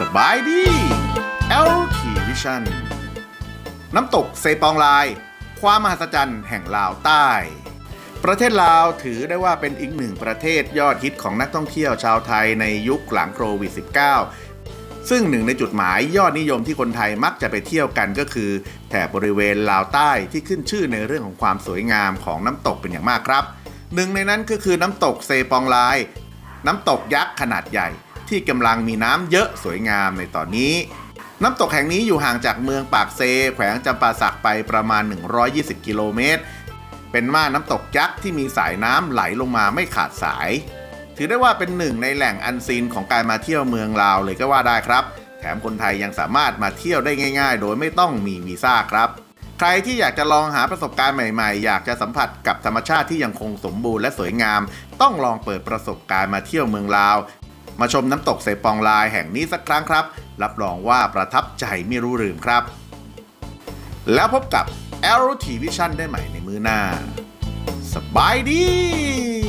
สบายดี LT Vision น้ำตกเซปองลาย ความมหัศจรรย์แห่งลาวใต้ ประเทศลาวถือได้ว่าเป็นอีกหนึ่งประเทศยอดฮิตของนักท่องเที่ยวชาวไทยในยุคหลังโควิด -19 ซึ่งหนึ่งในจุดหมายยอดนิยมที่คนไทยมักจะไปเที่ยวกันก็คือ แถบบริเวณลาวใต้ที่ขึ้นชื่อในเรื่องของความสวยงามของน้ำตกเป็นอย่างมากครับ หนึ่งในนั้นก็คือน้ำตกเซปองลาย น้ำตกยักษ์ขนาดใหญ่ ที่กำลังมีน้ำเยอะสวยงามในตอนนี้ น้ำตกแห่งนี้อยู่ห่างจากเมืองปากเซ แขวงจำปาสักไปประมาณ 120 กิโลเมตร เป็นม่านน้ำตกยักษ์ที่มีสายน้ำไหลลงมาไม่ขาดสาย ถือได้ว่าเป็นหนึ่งในแหล่งอันซีนของการมาเที่ยวเมืองลาวเลยก็ว่าได้ครับ แถมคนไทยยังสามารถมาเที่ยวได้ง่าย ๆ โดยไม่ต้องมีวีซ่าครับใครที่อยากจะลองหาประสบการณ์ใหม่ๆ อยากจะสัมผัสกับธรรมชาติที่ยังคงสมบูรณ์และสวยงาม ต้องลองเปิดประสบการณ์มาเที่ยวเมืองลาว มาชมน้ำตกเซปองลายแห่งนี้สักครั้งครับ รับรองว่าประทับใจไม่รู้ลืมครับ แล้วพบกับ l t Vision ได้ใหม่ในมือหน้า สบายดี